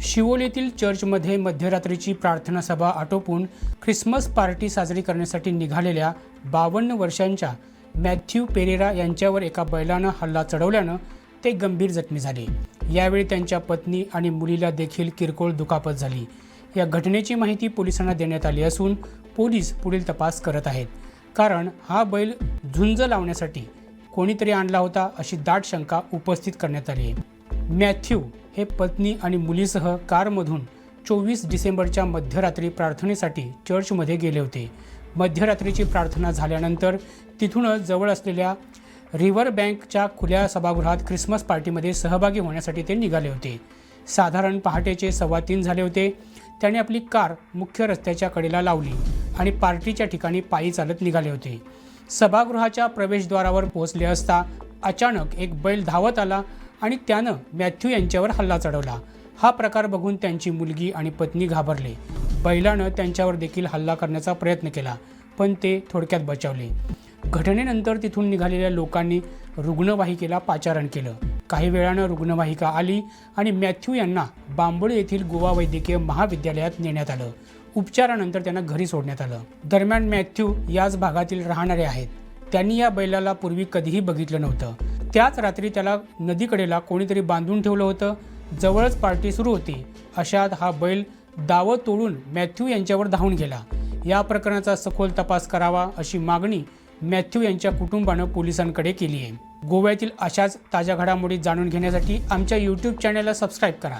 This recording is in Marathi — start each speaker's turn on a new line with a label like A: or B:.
A: शिवोलीतील चर्चमध्ये मध्यरात्रीची प्रार्थना सभा आटोपून ख्रिसमस पार्टी साजरी करण्यासाठी निघालेल्या बावन्न वर्षांच्या मॅथ्यू पेरेरा यांच्यावर एका बैलानं हल्ला चढवल्यानं ते गंभीर जखमी झाले. यावेळी त्यांच्या पत्नी आणि मुलीला देखील किरकोळ दुखापत झाली. या घटनेची माहिती पोलिसांना देण्यात आली असून पोलीस पुढील तपास करत आहेत. कारण हा बैल झुंज लावण्यासाठी कोणीतरी आणला होता अशी दाट शंका उपस्थित करण्यात आली आहे. मॅथ्यू हे पत्नी आणि मुलीसह कारमधून चोवीस डिसेंबरच्या मध्यरात्री प्रार्थनेसाठी चर्चमध्ये गेले होते. मध्यरात्रीची प्रार्थना झाल्यानंतर तिथूनच जवळ असलेल्या रिव्हर बँकच्या खुल्या सभागृहात ख्रिसमस पार्टीमध्ये सहभागी होण्यासाठी ते निघाले होते. साधारण पहाटेचे सव्वा तीन झाले होते. त्याने आपली कार मुख्य रस्त्याच्या कडेला लावली आणि पार्टीच्या ठिकाणी पायी चालत निघाले होते. सभागृहाच्या प्रवेशद्वारावर पोहोचले असता अचानक एक बैल धावत आला आणि त्यानं मॅथ्यू यांच्यावर हल्ला चढवला. हा प्रकार बघून त्यांची मुलगी आणि पत्नी घाबरले. बैलानं त्यांच्यावर देखील हल्ला करण्याचा प्रयत्न केला पण ते थोडक्यात बचावले. घटनेनंतर तिथून निघालेल्या लोकांनी रुग्णवाहिकेला पाचारण केलं. काही वेळानं रुग्णवाहिका आली आणि मॅथ्यू यांना बांबोळी येथील गोवा वैद्यकीय महाविद्यालयात नेण्यात आलं. उपचारानंतर त्यांना घरी सोडण्यात आलं. दरम्यान मॅथ्यू याच भागातील राहणारे आहेत. त्यांनी या बैलाला पूर्वी कधीही बघितलं नव्हतं. त्याच रात्री त्याला नदीकडेला कोणीतरी बांधून ठेवलं होतं. जवळच पार्टी सुरू होती. अशात हा बैल दावं तोडून मॅथ्यू यांच्यावर धावून गेला. या प्रकरणाचा सखोल तपास करावा अशी मागणी मॅथ्यू यांच्या कुटुंबानं पोलिसांकडे केली आहे गोव्यातील अशाच ताज्या घडामोडी जाणून घेण्यासाठी आमच्या यूट्यूब चॅनलला सबस्क्राईब करा.